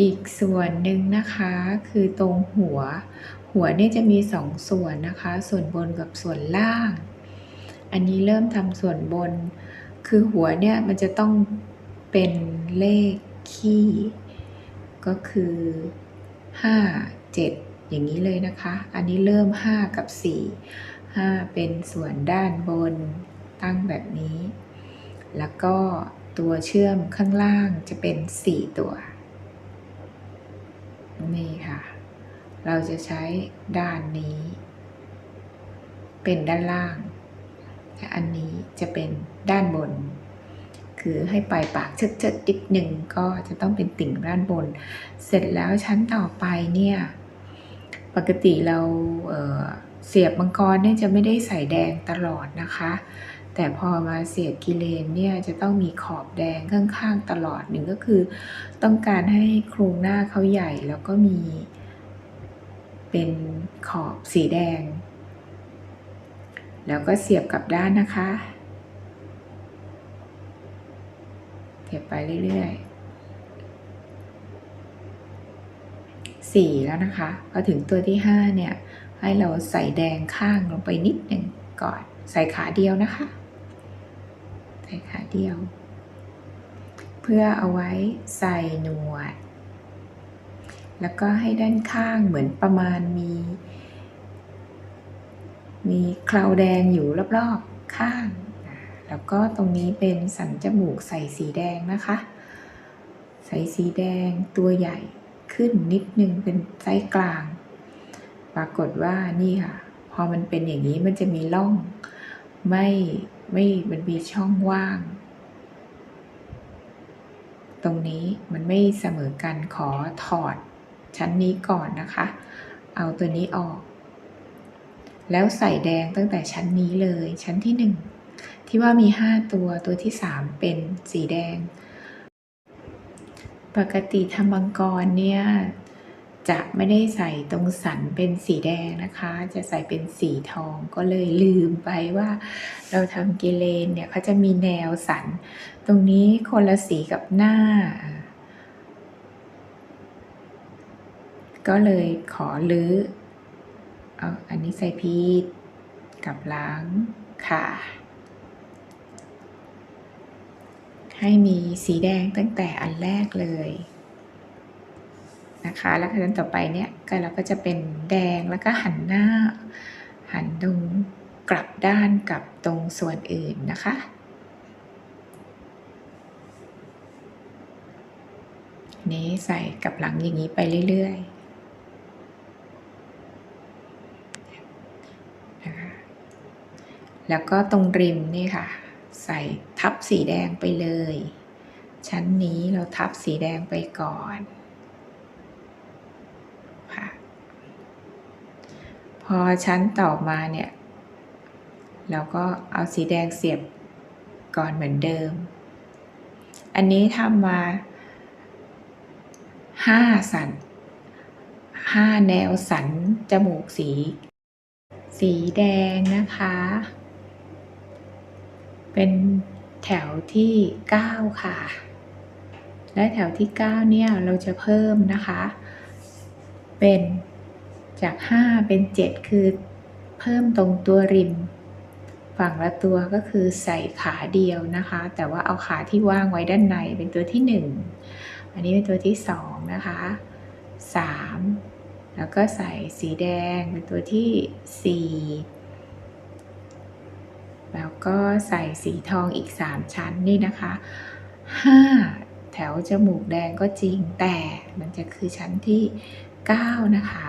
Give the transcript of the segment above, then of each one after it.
อีกส่วนหนึ่งนะคะคือตรงหัว หัวเนี่ยจะมีสองส่วนนะคะ ส่วนบนกับส่วนล่าง อันนี้เริ่มทำส่วนบน คือหัวเนี่ยมันจะต้องเป็นเลขคี่ ก็คือ 5 7 อย่างนี้เลยนะคะ อันนี้เริ่ม 5 กับ 4 5 เป็นส่วนด้านบนตั้งแบบนี้ แล้วก็ตัวเชื่อมข้างล่างจะเป็น 4 ตัว นี่ค่ะ เราจะใช้ด้านนี้ เป็นด้านล่างและอันนี้จะเป็นด้านบน คือให้ปลายปากเชิดๆนิดหนึ่งก็จะต้องเป็นติ่งด้านบน เสร็จแล้วชั้นต่อไปเนี่ย ปกติเราเเสียบมังกรเนี่ยจะไม่ได้ใส่แดงตลอดนะคะ แต่พอมาเสียบกิเลนเนี่ยจะต้องมีขอบแดงข้างๆตลอดหนึ่งก็คือ ต้องการให้โครงหน้าเขาใหญ่แล้วก็มี เป็นขอบสีแดง แล้วก็เสียบกลับด้านนะคะเสียบไปเรื่อยๆสี่แล้วนะคะพอถึงตัวที่ห้าเนี่ย ให้เราใส่แดงข้างลงไปนิดหนึ่งก่อน ใส่ขาเดียวนะคะ ใส่ขาเดียว เพื่อเอาไว้ใส่หนวด แล้วก็ให้ด้านข้างเหมือนประมาณมี มีคราวแดงอยู่รอบๆข้าง แล้วก็ตรงนี้เป็นสันจมูกใส่สีแดงนะคะ ใส่สีแดงตัวใหญ่ขึ้นนิดนึงเป็นไซส์กลาง ปรากฏว่านี่ค่ะ พอมันเป็นอย่างนี้มันจะมีร่องไม่ ไม่มันมีช่องว่าง ตรงนี้มันไม่เสมอกันขอถอดชั้นนี้ก่อนนะคะ เอาตัวนี้ออก แล้วใส่แดงตั้งแต่ชั้นนี้เลย ชั้นที่หนึ่งที่ว่ามี 5 ตัวตัวที่ 3 เป็นสีแดง ปกติทำมังกรเนี่ย จะไม่ได้ใส่ตรงสันเป็นสีแดงนะคะ จะใส่เป็นสีทองก็เลยลืมไปว่า เราทำกิเลนเนี่ยเขาจะมีแนวสัน ตรงนี้คนละสีกับหน้า ก็เลยขอลื้อเอาอันนี้ใส่พีดกับล้างค่ะ ให้มีสีแดงตั้งแต่อันแรกเลย นะคะ แล้วขั้นต่อไปเนี่ยก็เราก็จะเป็นแดงแล้วก็หันหน้า หันตรงกลับด้านกับตรงส่วนอื่นนะคะ นี้ใส่กับหลังอย่างนี้ไปเรื่อยๆ แล้วก็ตรงริมนี่ค่ะ ใส่ทับสีแดงไปเลย ชั้นนี้เราทับสีแดงไปก่อนค่ะ พอชั้นต่อมาเนี่ยเราก็เอาสีแดงเสียบก่อนเหมือนเดิม อันนี้ทำมาห้าสันห้าแนวสันจมูกสี สีแดงนะคะ เป็นแถวที่ 9 ค่ะ และแถวที่ 9 เนี่ยเราจะเพิ่มนะคะ เป็น จาก 5 เป็น 7 คือเพิ่มตรงตัวริม ฝั่งละตัวก็คือใส่ขาเดียวนะคะ แต่ว่าเอาขาที่ว่างไว้ด้านในเป็นตัวที่ 1 อันนี้เป็นตัวที่ 2 นะคะ 3 แล้วก็ใส่สีแดงเป็นตัวที่ 4 แล้วก็ใส่สีทองอีก 3 ชั้นนี่นะคะ 5 แถวจมูกแดงก็จริงแต่มันจะคือชั้นที่ 9 นะคะ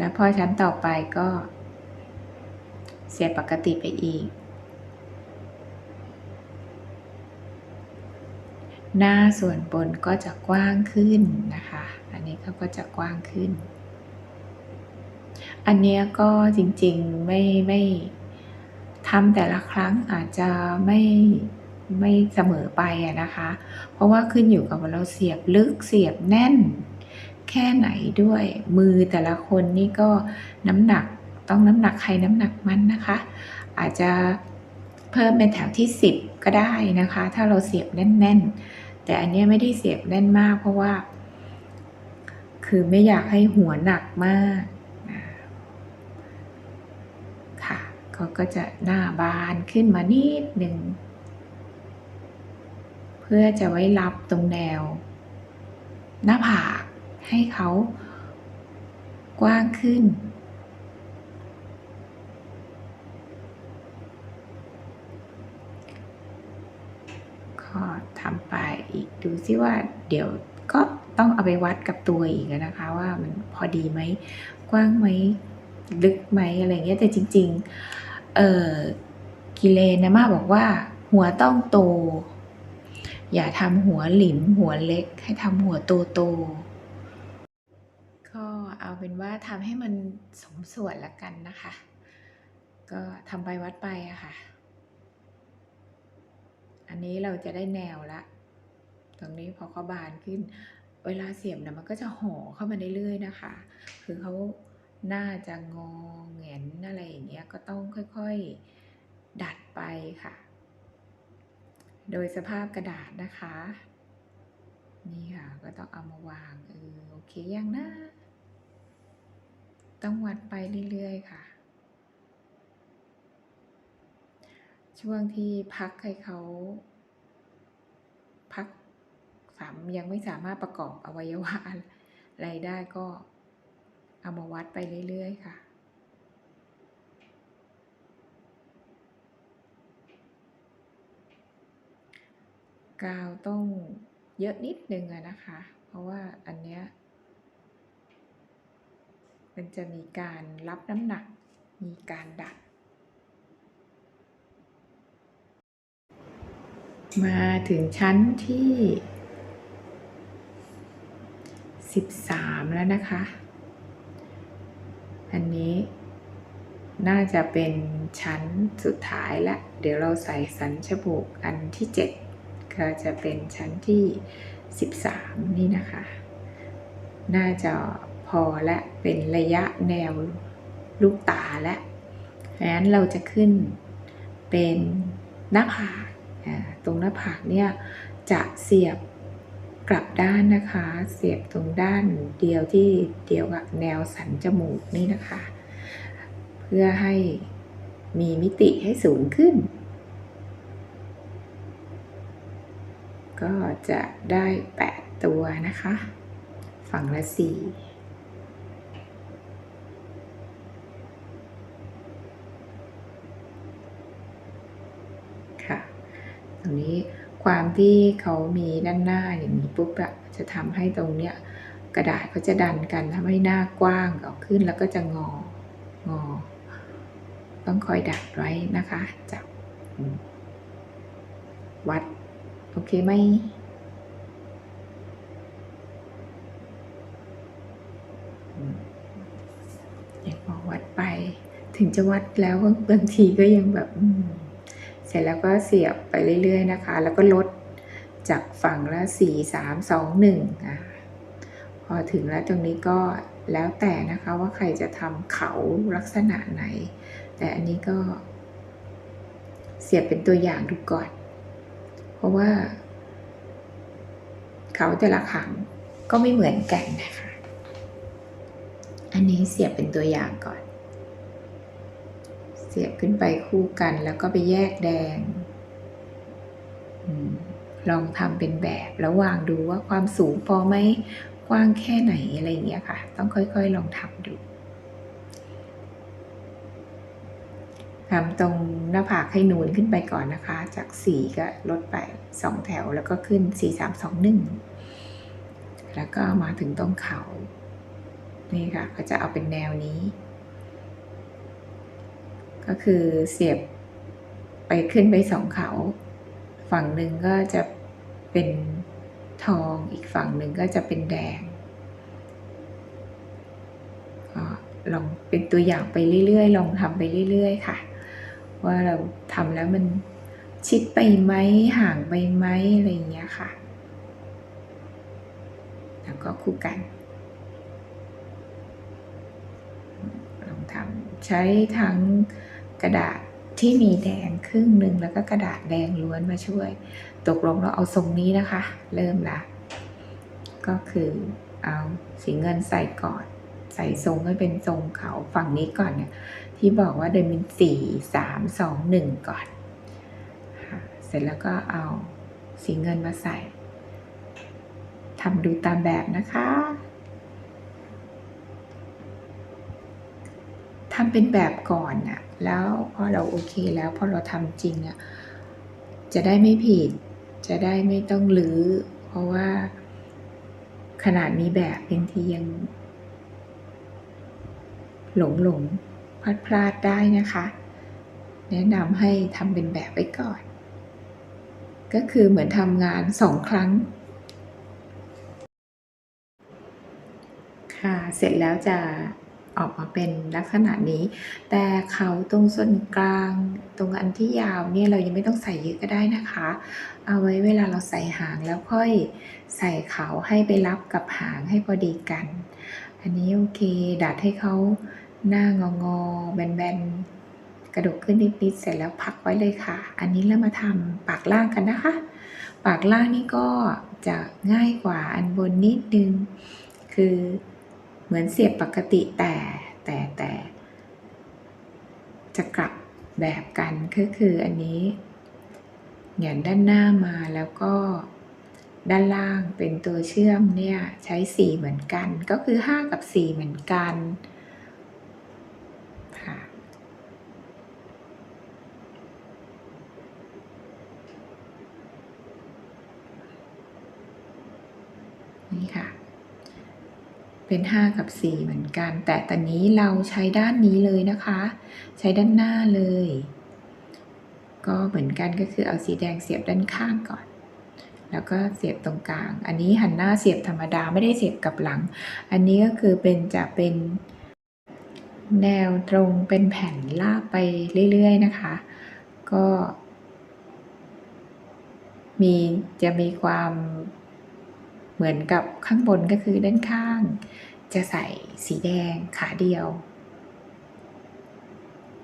แล้วพอชั้นต่อไปก็ เสียปกติไปอีก หน้าส่วนบนก็จะกว้างขึ้นนะคะ อันนี้เขาก็จะกว้างขึ้น อันนี้ก็จริงๆไม่ไม่ทำแต่ละครั้งอาจจะไม่ไม่เสมอไปอะนะคะ เพราะว่าขึ้นอยู่กับว่าเราเสียบลึกเสียบแน่น แค่ไหนด้วย มือแต่ละคนนี่ก็น้ำหนักต้องน้ำหนักใครน้ำหนักมันนะคะ อาจจะเพิ่มเป็นแถวที่ 10 ก็ได้นะคะ ถ้าเราเสียบแน่น ๆ แต่อันนี้ไม่ได้เสียบแน่นมากเพราะว่า คือไม่อยากให้หัวหนักมากค่ะเขาก็จะหน้าบานขึ้นมานิดหนึ่งเพื่อจะไว้รับตรงแนว หน้าผาก ให้เขากว้างขึ้น ก็ทำไปอีกดูซิว่าเดี๋ยวก็ต้องเอาไปวัดกับตัวอีกนะคะ ว่ามันพอดีไหม กว้างไหม ลึกไหมอะไรเงี้ยแต่จริงๆเออกิเลนะมาบอกว่า หัวต้องโต อย่าทำหัวหลิมหัวเล็กให้ทำหัวโตโต เป็นว่าทำให้มันสมส่วนละกันนะคะ ก็ทำไปวัดไปอะค่ะ อันนี้เราจะได้แนวละ ตรงนี้พอเขาบานขึ้น เวลาเสียบนะมันก็จะห่อเข้ามาเรื่อยๆนะคะ คือเขาน่าจะงอแงนอะไรอย่างเงี้ยก็ต้องค่อยๆดัดไปค่ะ โดยสภาพกระดาษนะคะ นี่ค่ะก็ต้องเอามาวางเออโอเคยังนะ ต้องวัดไปเรื่อยๆค่ะ ช่วงที่พักให้เขา พักสามยังไม่สามารถประกอบอวัยวะอะไรได้ก็เอามาวัดไปเรื่อยๆค่ะกาวต้องเยอะนิดนึงอะนะคะ เพราะว่าอันเนี้ย มันจะมีการรับน้ำหนัก มีการดัด มาถึงชั้นที่ 13 แล้วนะคะ อันนี้น่าจะเป็นชั้นสุดท้ายละ เดี๋ยวเราใส่สันชบุกอันที่ 7 ก็จะเป็นชั้นที่ 13 นี่นะคะ น่าจะ พอและเป็นระยะแนวลูกตาและดังนั้นเราจะขึ้นเป็นหน้าผากตรงหน้าผากเนี่ยจะเสียบกลับด้านนะคะ เสียบตรงด้านเดียวที่เดียวกับแนวสันจมูกนี่นะคะ เพื่อให้มีมิติให้สูงขึ้น ก็จะได้ 8 ตัวนะคะ ฝั่งละ4 ค่ะ ตรงนี้ความที่เขามีด้านหน้าอย่างนี้ปุ๊บอะจะทำให้ตรงเนี้ยกระดาษเขาจะดันกันทำให้หน้ากว้างออกขึ้นแล้วก็จะงองอ ต้องคอยดัดไว้นะคะจับวัด โอเคไหมอย่างพอวัดไป ถึงจะวัดแล้วบางทีก็ยังแบบ เสร็จแล้วก็เสียบไปเรื่อยๆนะคะ แล้วก็ลดจากฝั่งละสี่สามสองหนึ่งอะพอถึงแล้วตรงนี้ก็แล้วแต่นะคะว่าใครจะทำเขาลักษณะไหน แต่อันนี้ก็ เสียบเป็นตัวอย่างดูก่อน เพราะว่า เขาแต่ละขังก็ไม่เหมือนกันนะคะ อันนี้เสียบเป็นตัวอย่างก่อน เสียบขึ้นไปคู่กันแล้วก็ไปแยกแดงอลองทำเป็นแบบแล้ววางดูว่าความสูงพอไหมกว้างแค่ไหนอะไรอย่างเงี้ยค่ะ ต้องค่อยๆ ลองทำดูทำตรงหน้าผากให้นูนขึ้นไปก่อนนะคะ จากสี่ก็ลดไปสองแถวแล้วก็ขึ้นสี่สามสองหนึ่งแล้วก็มาถึงตรงเขา นี่ค่ะ ก็จะเอาเป็นแนวนี้ ก็คือเสียบไปขึ้นไปสองเขา ฝั่งหนึ่งก็จะเป็นทองอีกฝั่งหนึ่งก็จะเป็นแดงลองเป็นตัวอย่างไปเรื่อยๆ ลองทำไปเรื่อยๆ ค่ะ ว่าเราทำแล้วมันชิดไปไหมห่างไปไหมอะไรอย่างเงี้ยค่ะ แล้วก็คู่กันลองทำใช้ทั้ง กระดาษที่มีแดงครึ่งหนึ่งแล้วก็กระดาษแดงล้วนมาช่วย ตกลงเราเอาทรงนี้นะคะ เริ่มละก็คือเอาสีเงินใส่ก่อน ใส่ทรงให้เป็นทรงเขาฝั่งนี้ก่อนเนี่ยที่บอกว่าเดินเป็นสี่สามสองหนึ่งก่อนเสร็จแล้วก็เอาสีเงินมาใส่ทำดูตามแบบนะคะ ทำเป็นแบบก่อนน่ะแล้วพอเราโอเคแล้วพอเราทำจริงอะจะได้ไม่ผิด จะได้ไม่ต้องลื้อ เพราะว่าขนาดมีแบบบางทียัง หลงหลงพลาดพลาดได้นะคะ แนะนำให้ทำเป็นแบบไว้ก่อน ก็คือเหมือนทำงานสองครั้ง ค่ะ เสร็จแล้วจะ ออกมาเป็นลักษณะนี้ แต่เขาตรงส่วนกลางตรงอันที่ยาวเนี่ยเรายังไม่ต้องใส่เยอะก็ได้นะคะ เอาไว้เวลาเราใส่หางแล้วค่อยใส่เขาให้ไปรับกับหางให้พอดีกัน อันนี้โอเค ดัดให้เขาหน้างองอแบนๆ กระดกขึ้นนิดๆ เสร็จแล้วพักไว้เลยค่ะ อันนี้เรามาทำปากล่างกันนะคะ ปากล่างนี่ก็จะง่ายกว่าอันบนนิดนึง คือ เหมือนเสียบปกติแต่แต่แต่จะกลับแบบกันก็คืออันนี้เหยียนด้านหน้ามาแล้วก็ด้านล่างเป็นตัวเชื่อมเนี่ยใช้สีเหมือนกัน ก็คือ 5 กับ 4 เหมือนกันค่ะ นี่ค่ะ เป็น 5 กับ 4 เหมือนกัน แต่ตอนนี้เราใช้ด้านนี้เลยนะคะ ใช้ด้านหน้าเลย ก็เหมือนกันก็คือเอาสีแดงเสียบด้านข้างก่อน แล้วก็เสียบตรงกลาง อันนี้หันหน้าเสียบธรรมดาไม่ได้เสียบกับหลัง อันนี้ก็คือเป็นจะเป็นแนวตรงเป็นแผ่นลากไปเรื่อยๆนะคะ ก็มีจะมีความ เหมือนกับข้างบนก็คือด้านข้าง จะใส่สีแดงขาเดียว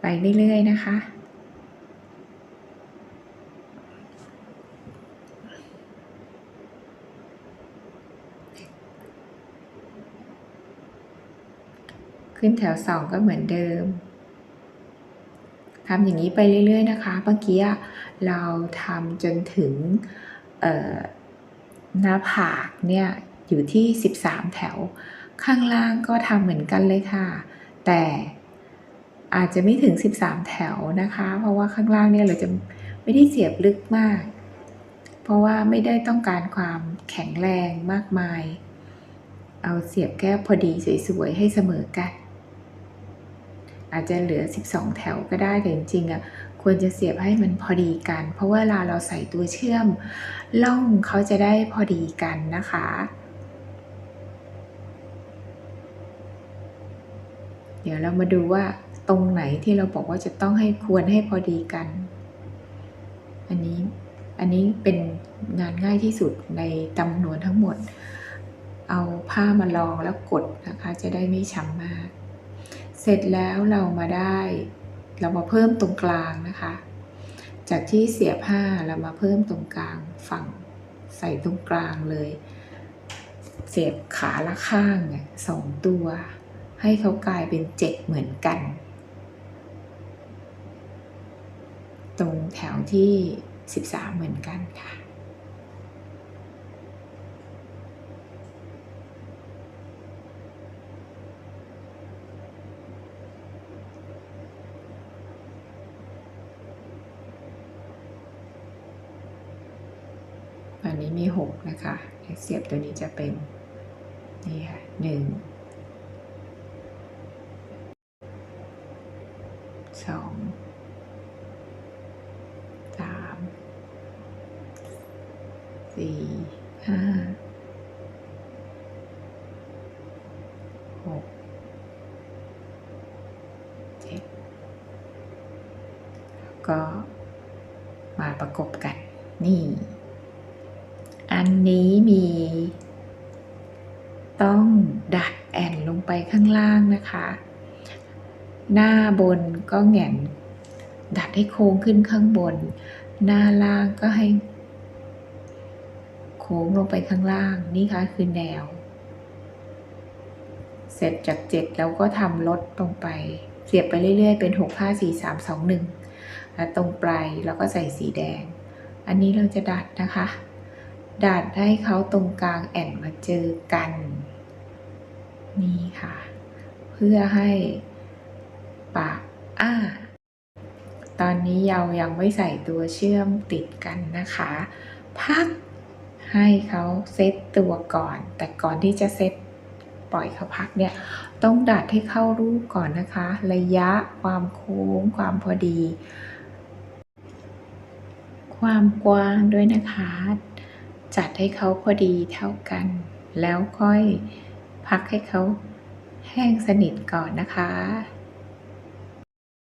ไปเรื่อยๆนะคะขึ้นแถวสองก็เหมือนเดิม ทำอย่างนี้ไปเรื่อย ๆ นะคะ เมื่อกี้เราทำจนถึง หน้าผากเนี่ยอยู่ที่ 13 แถว ข้างล่างก็ทำเหมือนกันเลยค่ะ แต่อาจจะไม่ถึง 13 แถวนะคะ เพราะว่าข้างล่างเนี่ยเราจะไม่ได้เสียบลึกมาก เพราะว่าไม่ได้ต้องการความแข็งแรงมากมาย เอาเสียบแก้พอดีสวยๆให้เสมอกัน อาจจะเหลือ 12 แถวก็ได้แต่จริงๆอะ ควรจะเสียบให้มันพอดีกัน เพราะเวลาเราใส่ตัวเชื่อมล่องเขาจะได้พอดีกันนะคะ เดี๋ยวเรามาดูว่าตรงไหนที่เราบอกว่าจะต้องให้ควรให้พอดีกัน อันนี้อันนี้เป็นงานง่ายที่สุดในจำนวนทั้งหมด เอาผ้ามาลองแล้วกดนะคะ จะได้ไม่ช้ำมาก เสร็จแล้วเรามาได้ เรามาเพิ่มตรงกลางนะคะ จากที่เสียผ้าเรามาเพิ่มตรงกลางฝั่งใส่ตรงกลางเลย เสียบขาละข้างเนี่ยสองตัว ให้เขากลายเป็นเจ็ดเหมือนกัน ตรงแถวที่ 13 เหมือนกันค่ะ อั นี้มี 6 นะคะเสียบตัวนี้จะเป็นนี่ค่ะหนึ่งสองสามสี่ห้าหกเจ็ดแล้วก็มาประกบกัน นี่ อันนี้มีต้องดัดแอนลงไป ข้างล่างนะคะ หน้าบนก็แหงนดัดให้โค้งขึ้นข้างบน หน้าล่างก็ให้ โค้งลงไปข้างล่างนี่ค่ะคือแนว เสร็จจากเจ็ดแล้วก็ทำลดตรงไป เสียบไปเรื่อยๆ เป็นหกห้าสี่สามสองหนึ่งแล้วตรงปลายเราก็ใส่สีแดง อันนี้เราจะดัดนะคะ ดัดให้เขาตรงกลางแอนมาเจอกัน นี่ค่ะ เพื่อให้ปากอ้า ตอนนี้เรายังไม่ใส่ตัวเชื่อมติดกันนะคะ พักให้เขาเซตตัวก่อน แต่ก่อนที่จะเซตปล่อยเขาพักเนี่ย ต้องดัดให้เข้ารูปก่อนนะคะ ระยะความโค้ง ความพอดี ความกว้างด้วยนะคะ จัดให้เขาพอดีเท่ากัน แล้วค่อย พักให้เขาแห้งสนิทก่อนนะคะ